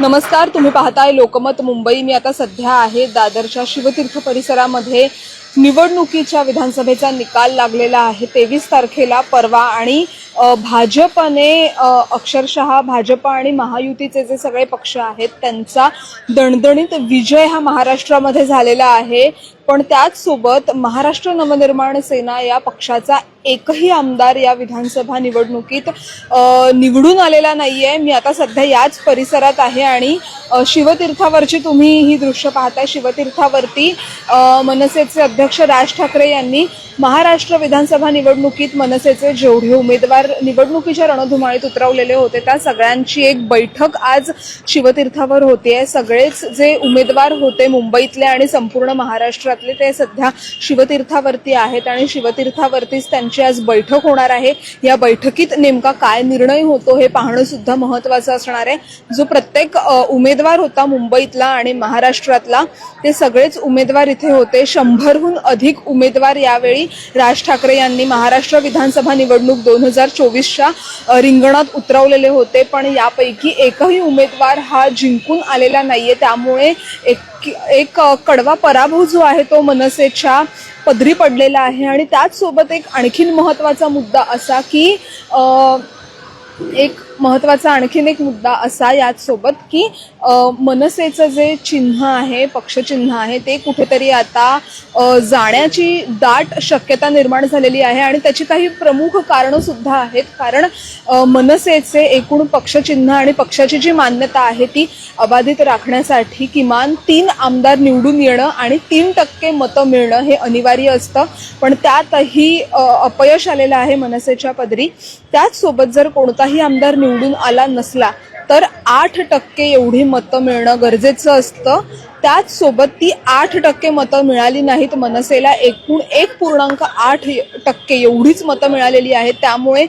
नमस्कार तुम्ही पाहताय लोकमत मुंबई. मी आता सध्या आहे दादरच्या शिवतीर्थ परिसरामध्ये. निवडणुकीच्या विधानसभेचा निकाल लागलेला आहे. तेवीस तारखेला परवा आणि भाजपने अक्षरशः भाजप आणि महायुतीचे जे सगळे पक्ष आहेत त्यांचा दणदणीत विजय हा महाराष्ट्रामध्ये झालेला आहे. पण त्याचसोबत महाराष्ट्र नवनिर्माण सेना या पक्षाचा एकही आमदार या विधानसभा निवडणुकीत निवडून आलेला नाही आहे मी आता सध्या याच परिसरात आहे आणि शिवतीर्थावरची तुम्ही ही दृश्य पाहताय. शिवतीर्थावरती मनसेचे अध्यक्ष राज ठाकरे यांनी महाराष्ट्र विधानसभा निवडणुकीत मनसेचे जेवढे उमेदवार निवडणुकीच्या रणधुमाळीत उतरवलेले होते त्या सगळ्यांची एक बैठक आज शिवतीर्थावर होते सगळेच जे उमेदवार होते मुंबईतले आणि संपूर्ण महाराष्ट्रातले ते सध्या शिवतीर्थावरती आहेत आणि शिवतीर्थावरतीच यांची आज बैठक होणार आहे. या बैठकीत नेमका काय निर्णय होतो हे पाहणं सुद्धा महत्वाचं असणार आहे. जो प्रत्येक उमेदवार होता मुंबईतला आणि महाराष्ट्रातला ते सगळेच उमेदवार इथे होते. शंभरहून अधिक उमेदवार यावेळी राज ठाकरे यांनी महाराष्ट्र विधानसभा निवडणूक दोन हजार चोवीसच्या रिंगणात उतरवलेले होते. पण यापैकी एकही उमेदवार हा जिंकून आलेला नाहीये. त्यामुळे एक एक कडवा पराभव जो आहे तो मनसेच्या पदरी पडलेला आहे. आणि त्याचसोबत एक आणखी आणखीन महत्त्वाचा मुद्दा असा की एक महत्त्वाचा आणखीन एक मुद्दा असा याचसोबत की मनसेचं जे चिन्ह आहे पक्षचिन्ह आहे ते कुठेतरी आता जाण्याची दाट शक्यता निर्माण झालेली आहे आणि त्याची काही प्रमुख कारणं सुद्धा आहेत. कारण मनसेचे एकूण पक्षचिन्ह आणि पक्षाची जी मान्यता आहे ती अबाधित राखण्यासाठी किमान तीन आमदार निवडून येणं आणि तीन टक्के मतं मिळणं हे अनिवार्य असतं. पण त्यातही अपयश आलेलं आहे मनसेच्या पदरी. त्याचसोबत जर कोणताही आमदार निवडून निवडून आला नसला तर आठ टक्के एवढी मतं मिळणं गरजेचं असतं. त्याचसोबत ती आठ टक्के मतं मिळाली नाहीत मनसेला एकूण एक पूर्णांक आठ टक्के एवढीच मतं मिळालेली आहेत. त्यामुळे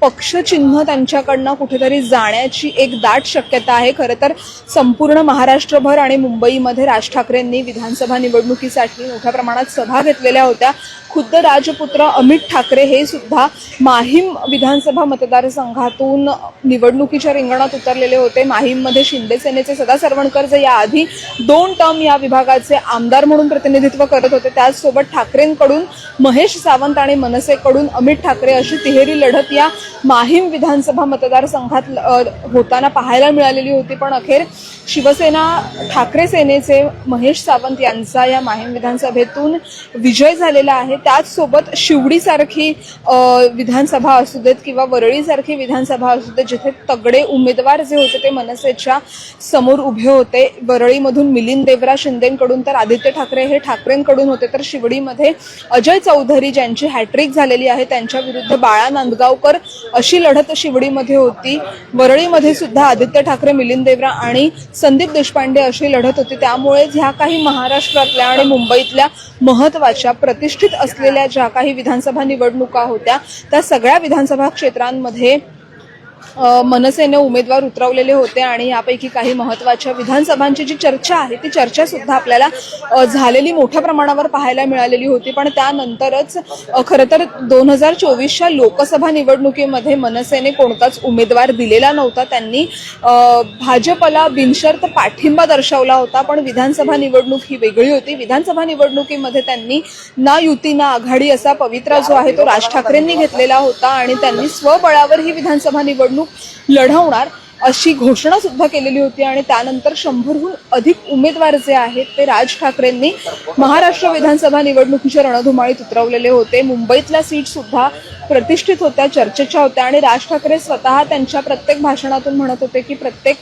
पक्षचिन्ह त्यांच्याकडनं कुठेतरी जाण्याची एक दाट शक्यता आहे. खरं तर संपूर्ण महाराष्ट्रभर आणि मुंबईमध्ये राज ठाकरेंनी विधानसभा निवडणुकीसाठी मोठ्या प्रमाणात सभा घेतलेल्या होत्या. खुद्द राजपुत्र अमित ठाकरे हे सुद्धा माहीम विधानसभा मतदारसंघातून निवडणुकीच्या रिंगणात उतरलेले होते. माहीममध्ये शिंदे सेनेचे सदा सरवणकर जे याआधी दोन टर्म या विभागाचे आमदार म्हणून प्रतिनिधित्व करत होते. त्याचसोबत ठाकरेंकडून महेश सावंत आणि मनसेकडून अमित ठाकरे अशी तिहेरी लढत या माहीम विधानसभा मतदारसंघात होताना पाहायला मिळालेली होती. पण अखेर शिवसेना ठाकरे सेनेचे महेश सावंत यांचा या माहीम विधानसभेतून विजय झालेला आहे. त्याचसोबत शिवडीसारखी विधानसभा असू देत किंवा वरळीसारखी विधानसभा असू देत जिथे तगडे उमेदवार जे होते ते मनसेच्या समोर उभे होते. वरळीमधून मिलिंद देवरा शिंदेकडून तर आदित्य ठाकरे हे ठाकरेंकडून होते. तर शिवडीमध्ये अजय चौधरी ज्यांची हॅट्रिक झालेली आहे त्यांच्या विरुद्ध बाळा नांदगावकर अशी लढत शिवडीमध्ये होती. वरळीमध्ये सुद्धा आदित्य ठाकरे मिलिंद देवरा आणि संदीप देशपांडे अशी लढत होती. त्यामुळेच ह्या काही महाराष्ट्रातल्या आणि मुंबईतल्या महत्त्वाच्या प्रतिष्ठित असलेल्या ज्या काही विधानसभा निवडणुका होत्या त्या सगळ्या विधानसभा क्षेत्रांमध्ये मनसेने उमेदवार उतरवलेले होते आणि यापैकी काही महत्त्वाच्या विधानसभांची जी चर्चा आहे ती चर्चा सुद्धा आपल्याला झालेली मोठ्या प्रमाणावर पाहायला मिळालेली होती. पण त्यानंतरच खरं तर दोन हजार चोवीसच्या लोकसभा निवडणुकीमध्ये मनसेने कोणताच उमेदवार दिलेला नव्हता. त्यांनी भाजपला बिनशर्त पाठिंबा दर्शवला होता पण विधानसभा निवडणूक ही वेगळी होती. विधानसभा निवडणुकीमध्ये त्यांनी ना युती ना आघाडी असा पवित्रा जो आहे तो राज ठाकरेंनी घेतलेला होता आणि त्यांनी स्वबळावर ही विधानसभा निवडणूक लढवणार अशी घोषणा सुद्धा केलेली होती आणि त्यानंतर शंभरहून अधिक उमेदवार जे आहेत ते राज ठाकरेंनी महाराष्ट्र विधानसभा निवडणुकीच्या रणधुमाळीत उतरवलेले होते. मुंबईतल्या सीट सुद्धा प्रतिष्ठित होत्या चर्चेच्या होत्या आणि राज ठाकरे स्वतः त्यांच्या प्रत्येक भाषणातून म्हणत होते की प्रत्येक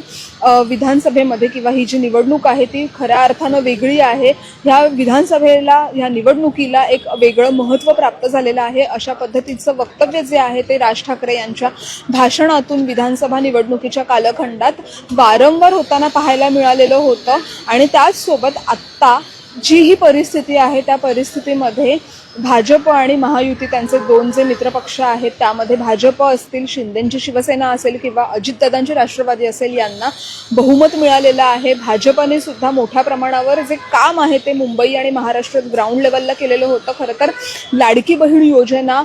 विधानसभेमध्ये किंवा ही जी निवडणूक आहे ती खऱ्या अर्थानं वेगळी आहे. ह्या विधानसभेला ह्या निवडणुकीला एक वेगळं महत्त्व प्राप्त झालेलं आहे. अशा पद्धतीचं वक्तव्य जे आहे ते राज ठाकरे यांच्या भाषणातून विधानसभा निवडणुकीच्या कालखंडात वारंवार होताना पाहायला मिळालेलं होतं. आणि त्याचसोबत आत्ता जी ही परिस्थिती आहे त्या परिस्थितीमध्ये भाजप आणि महायुती त्यांचे दोन जे मित्रपक्ष आहेत त्यामध्ये भाजप असतील शिंदेंची शिवसेना असेल किंवा अजितदादांची राष्ट्रवादी असेल यांना बहुमत मिळालेलं आहे. भाजपने सुद्धा मोठ्या प्रमाणावर जे काम आहे ते मुंबई आणि महाराष्ट्रात ग्राउंड लेवलला केलेलं होतं. खरं तर लाडकी बहीण योजना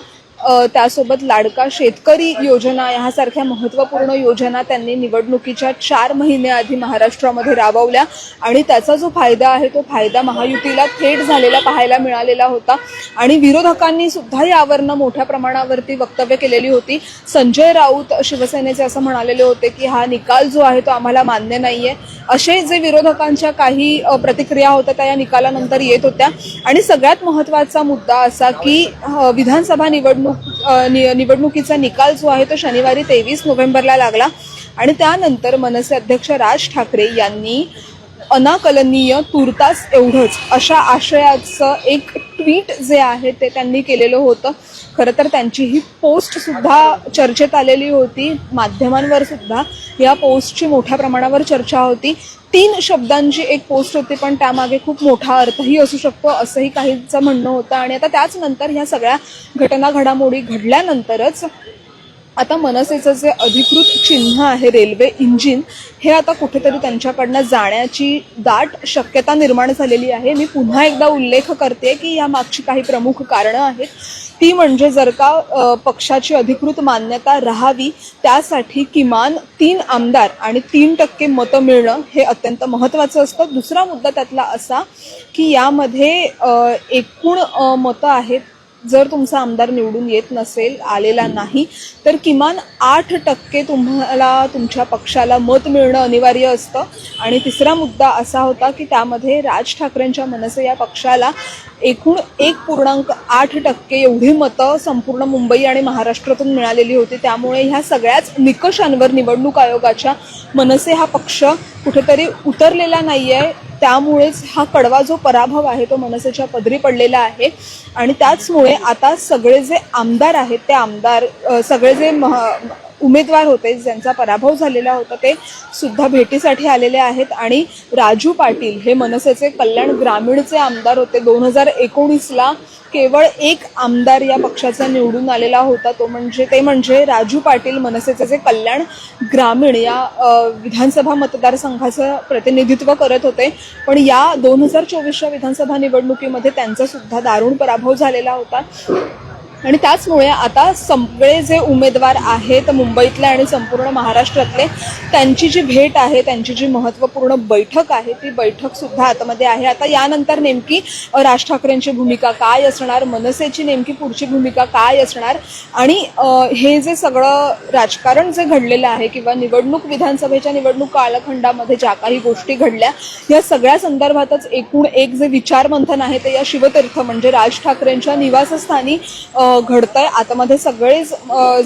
त्यासोबत लाडका शेतकरी योजना ह्यासारख्या महत्त्वपूर्ण योजना त्यांनी निवडणुकीच्या चार महिन्याआधी महाराष्ट्रामध्ये राबवल्या. आणि त्याचा जो फायदा आहे तो फायदा महायुतीला थेट झालेला पाहायला मिळालेला होता. आणि विरोधकांनी सुद्धा यावरनं मोठ्या प्रमाणावरती वक्तव्य केलेली होती. संजय राऊत शिवसेनेचे असं म्हणालेले होते की हा निकाल जो आहे तो आम्हाला मान्य नाहीये. असे जे विरोधकांच्या काही प्रतिक्रिया होत्या त्या या निकालानंतर येत होत्या. आणि सगळ्यात महत्त्वाचा मुद्दा असा की विधानसभा निवडणूक नि- निवडणुकीचा निकाल जो आहे तो शनिवारी तेवीस नोव्हेंबरला लागला. आणि त्यानंतर मनसे अध्यक्ष राज ठाकरे यांनी अनाकलनीय तुर्तास एवढंच. अशा आशयाचं एक ट्विट जे आहे ते त्यांनी केलेलं होतं. खरं तर त्यांची ही पोस्ट सुद्धा चर्चेत आलेली होती. माध्यमांवर सुद्धा या पोस्टची मोठ्या प्रमाणावर चर्चा होती. तीन शब्दांची एक पोस्ट होती पण त्यामागे खूप मोठा अर्थही असू शकतो असंही काहींचं म्हणणं होतं. आणि आता त्याच नंतर ह्या सगळ्या घटना घडामोडी घडल्यानंतरच आता मनसेचं जे अधिकृत चिन्ह आहे रेल्वे इंजिन हे आता कुठेतरी त्यांच्याकडनं जाण्याची दाट शक्यता निर्माण झालेली आहे. मी पुन्हा एकदा उल्लेख करते की या मागची काही प्रमुख कारणं आहेत. ती म्हणजे जर का पक्षाची अधिकृत मान्यता राहावी त्यासाठी किमान तीन आमदार आणि तीन टक्के मतं मिळणं हे अत्यंत महत्त्वाचं असतं. दुसरा मुद्दा त्यातला असा की यामध्ये एकूण मतं आहेत जर तुमचा आमदार निवडून येत नसेल आलेला नाही तर किमान आठ टक्के तुम्हाला तुमच्या पक्षाला मत मिळणं अनिवार्य असतं. आणि तिसरा मुद्दा असा होता की त्यामध्ये राज ठाकरेंच्या मनसे या पक्षाला एकूण एक पूर्णांक आठ टक्के एवढी मतं संपूर्ण मुंबई आणि महाराष्ट्रातून मिळालेली होती. त्यामुळे ह्या सगळ्याच निकषांवर निवडणूक आयोगाच्या मनसे हा पक्ष कुठेतरी उतरलेला नाही आहे त्यामुळेच हा कडवा जो पराभव आहे तो मनसेच्या पदरी पडलेला आहे. आणि त्याचमुळे आता सगळे जे आमदार आहेत ते आमदार सगळे जे मह उमेदवार होते ज्यांचा पराभव झालेला होता ते सुद्धा भेटीसाठी आलेले आहेत. आणि राजू पाटील हे मनसेचे कल्याण ग्रामीणचे आमदार होते. दोन हजार एकोणीसला केवळ एक आमदार या पक्षाचा निवडून आलेला होता. तो म्हणजे ते म्हणजे राजू पाटील मनसेचे जे कल्याण ग्रामीण या विधानसभा मतदारसंघाचं प्रतिनिधित्व करत होते. पण या दोन हजार चोवीसच्या विधानसभा निवडणुकीमध्ये त्यांचा सुद्धा दारुण पराभव झालेला होता. आणि त्याचमुळे आता सगळे जे उमेदवार आहेत मुंबईतले आणि संपूर्ण महाराष्ट्रातले त्यांची जी भेट आहे त्यांची जी महत्त्वपूर्ण बैठक आहे ती बैठक सुद्धा आतमध्ये आहे. आता यानंतर नेमकी राज ठाकरेंची भूमिका काय असणार मनसेची नेमकी पुढची भूमिका काय असणार आणि हे जे सगळं राजकारण जे घडलेलं आहे किंवा निवडणूक विधानसभेच्या निवडणूक कालखंडामध्ये ज्या काही गोष्टी घडल्या या सगळ्या संदर्भातच एकूण एक जे विचारमंथन आहे ते या शिवतीर्थ म्हणजे राज ठाकरेंच्या निवासस्थानी अ, आहे आतामध्ये सगळेच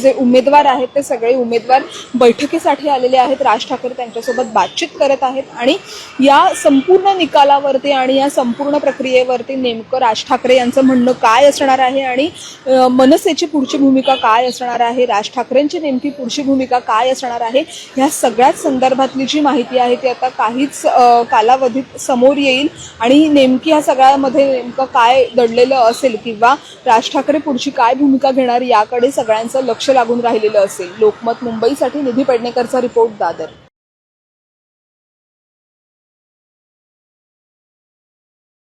जे उमेदवार आहेत ते सगळे उमेदवार बैठकीसाठी आलेले आहेत. राज ठाकरे त्यांच्यासोबत बातचीत करत आहेत आणि या संपूर्ण निकालावरती आणि या संपूर्ण प्रक्रियेवरती नेमकं राज ठाकरे यांचं म्हणणं काय असणार आहे आणि मनसेची पुढची भूमिका काय असणार आहे? राज ठाकरेंची नेमकी पुढची भूमिका काय असणार आहे? ह्या सगळ्याच संदर्भातली जी माहिती आहे ती आता काहीच कालावधीत समोर येईल. आणि नेमकी ह्या सगळ्यामध्ये नेमकं काय दडलेलं असेल किंवा राज ठाकरे पुढची काय भूमिका घेणार याकडे सगळ्यांचं लक्ष लागून राहिलेलं असेल. लोकमत मुंबईसाठी निधी पेडणेकरचा रिपोर्ट दादर